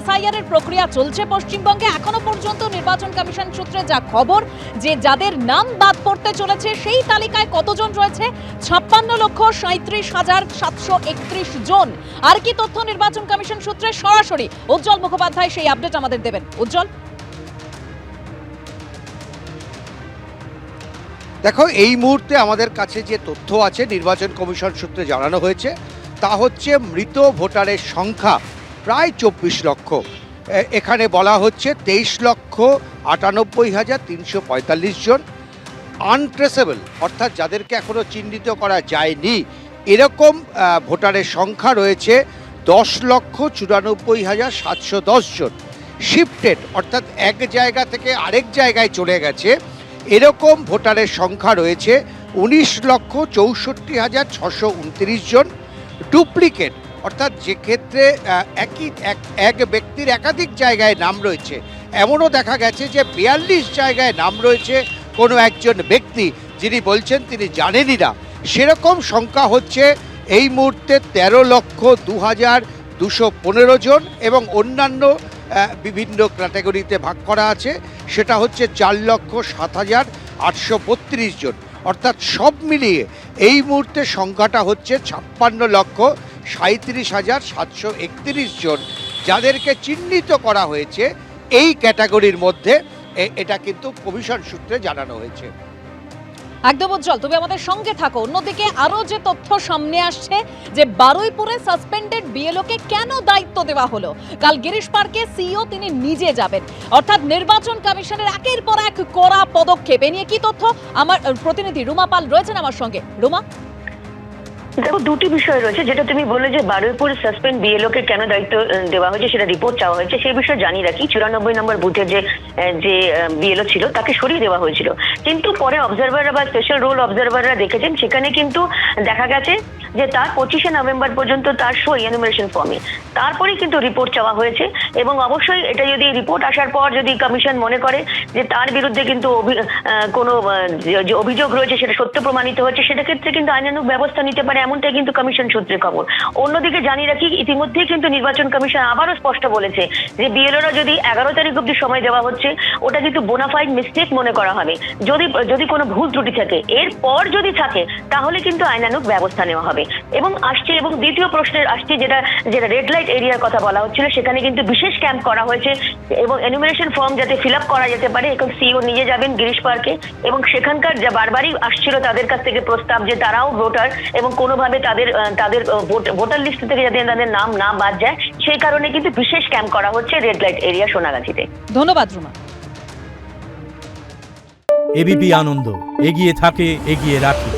SIR এর প্রক্রিয়া চলছে পশ্চিমবঙ্গে। এখনও পর্যন্ত নির্বাচন কমিশন সূত্রে যা খবর, যে যাদের নাম বাদ পড়তে চলেছে, সেই তালিকায় কতজন রয়েছে? ছাপ্পান্ন লক্ষ সাঁত্রিশ হাজার সাতশো একত্রিশ জন। আর কি তথ্য নির্বাচন কমিশন সূত্রে? সরাসরি উজ্জ্বল মুখোপাধ্যায় সেই আপডেট আমাদের দেবেন। উজ্জ্বল? দেখো, এই মুহূর্তে আমাদের কাছে যে তথ্য আছে, নির্বাচন কমিশন সূত্রে জানানো হয়েছে, তা হচ্ছে মৃত ভোটারের সংখ্যা। প্রায় চব্বিশ লক্ষ। এখানে বলা হচ্ছে তেইশ লক্ষ আটানব্বই হাজার তিনশো পঁয়তাল্লিশ জন। আনট্রেসেবল অর্থাৎ যাদেরকে এখনও চিহ্নিত করা যায়নি। এরকম ভোটারের সংখ্যা রয়েছে দশ লক্ষ চুরানব্বই হাজার সাতশো দশ জন। শিফটেড অর্থাৎ এক জায়গা থেকে আরেক জায়গায় চলে গেছে। এরকম ভোটারের সংখ্যা রয়েছে উনিশ লক্ষ চৌষট্টি হাজার ছশো উনত্রিশ জন। ডুপ্লিকেট অর্থাৎ যে ক্ষেত্রে একই, এক এক ব্যক্তির একাধিক জায়গায় নাম রয়েছে, এমনও দেখা গেছে যে বিয়াল্লিশ জায়গায় নাম রয়েছে কোনো একজন ব্যক্তি যিনি বলছেন তিনি জানেনই না। সেরকম সংখ্যা হচ্ছে এই মুহূর্তে তেরো লক্ষ দু হাজার দুশো পনেরো জন এবং অন্যান্য বিভিন্ন ক্যাটাগরিতে ভাগ করা আছে। সেটা হচ্ছে চার লক্ষ সাত হাজার আটশো বত্রিশ জন। অর্থাৎ সব মিলিয়ে এই মুহূর্তে সংখ্যাটা হচ্ছে ছাপ্পান্ন লক্ষ সাঁত্রিশ হাজার সাতশো একত্রিশ জন যাদেরকে চিহ্নিত করা হয়েছে, এই ক্যাটাগরির মধ্যে এটা কিন্তু কমিশন সূত্রে জানানো হয়েছে। একদম উজ্জ্বল, তুমি আমাদের সঙ্গে থাকো। অন্যদিকে আরও যে তথ্য সামনে আসছে, যে বারুইপুরে সাসপেন্ডেড বিএলওকে কেন দায়িত্ব দেওয়া হলো? কাল গিরিশ পার্কে সিইও তিনি নিজে যাবেন। অর্থাৎ নির্বাচন কমিশনের একের পর এক কড়া পদক্ষেপ। এ নিয়ে কি তথ্য? আমার প্রতিনিধি রুমা পাল রয়েছেন আমার সঙ্গে। রুমা? দেখো, দুটি বিষয় রয়েছে, যেটা তুমি বললে যে বারুইপুর সাসপেন্ড বিএলও কে কেন দায়িত্ব দেওয়া হয়েছে, সেটা রিপোর্ট চাওয়া হয়েছে, সেই বিষয়ে জানিয়ে রাখি। চুরানব্বই নম্বর বুথের যে যে বিএলও ছিল, তাকে সরিয়ে দেওয়া হয়েছিল। কিন্তু পরে অবজারভাররা বা স্পেশাল রোল অবজারভাররা দেখেছেন, সেখানে কিন্তু দেখা গেছে যে তার পঁচিশে নভেম্বর পর্যন্ত তার সই এনুমারেশন ফর্মে তারপরেই কিন্তু রিপোর্ট চাওয়া হয়েছে এবং অবশ্যই এটা যদি রিপোর্ট আসার পর যদি কমিশন মনে করে যে তার বিরুদ্ধে কিন্তু কোনো যে অভিযোগ রয়েছে, সেটা সত্য প্রমাণিত হয়েছে, সেটা ক্ষেত্রে কিন্তু আইনানুক ব্যবস্থা নিতে পারে। এমনটাই কিন্তু কমিশন সূত্রে খবর। অন্যদিকে জানিয়ে রাখি, ইতিমধ্যেই কিন্তু নির্বাচন কমিশন আবারও স্পষ্ট বলেছে যে বিএলওরা যদি এগারো তারিখ অব্দি সময় দেওয়া হচ্ছে, ওটা কিন্তু বোনাফাইড মিস্টেক মনে করা হবে। যদি যদি কোনো ভুল ত্রুটি থাকে, এরপর যদি থাকে, তাহলে কিন্তু আইনানুগ ব্যবস্থা নেওয়া হবে। এবং আসছে, এবং দ্বিতীয় প্রশ্নের আসছে যেটা যেটা রেড লাইট এরিয়ার কথা বলা হচ্ছিল, সেখানে কিন্তু বিশেষ ক্যাম্প করা হয়েছে, এবং এনুমিনেশন ফর্ম যাতে ফিল আপ করা যেতে পারে, এখন সিও নিয়ে যাবেন গিরিশ পার্কে, এবং সেখানকার যা বারবারই আসছিল তাদের কাছ থেকে প্রস্তাব যে তারাও ভোটার এবং কোনোভাবে তাদের তাদের ভোটার লিস্ট থেকে যাতে তাদের নাম না বাদ যায় সেই কারণে কিন্তু বিশেষ ক্যাম্প করা হচ্ছে রেড লাইট এরিয়া সোনাগাছিতে। ধন্যবাদ রুমা। এবিপি আনন্দ এগিয়ে থাকে এগিয়ে রাখে।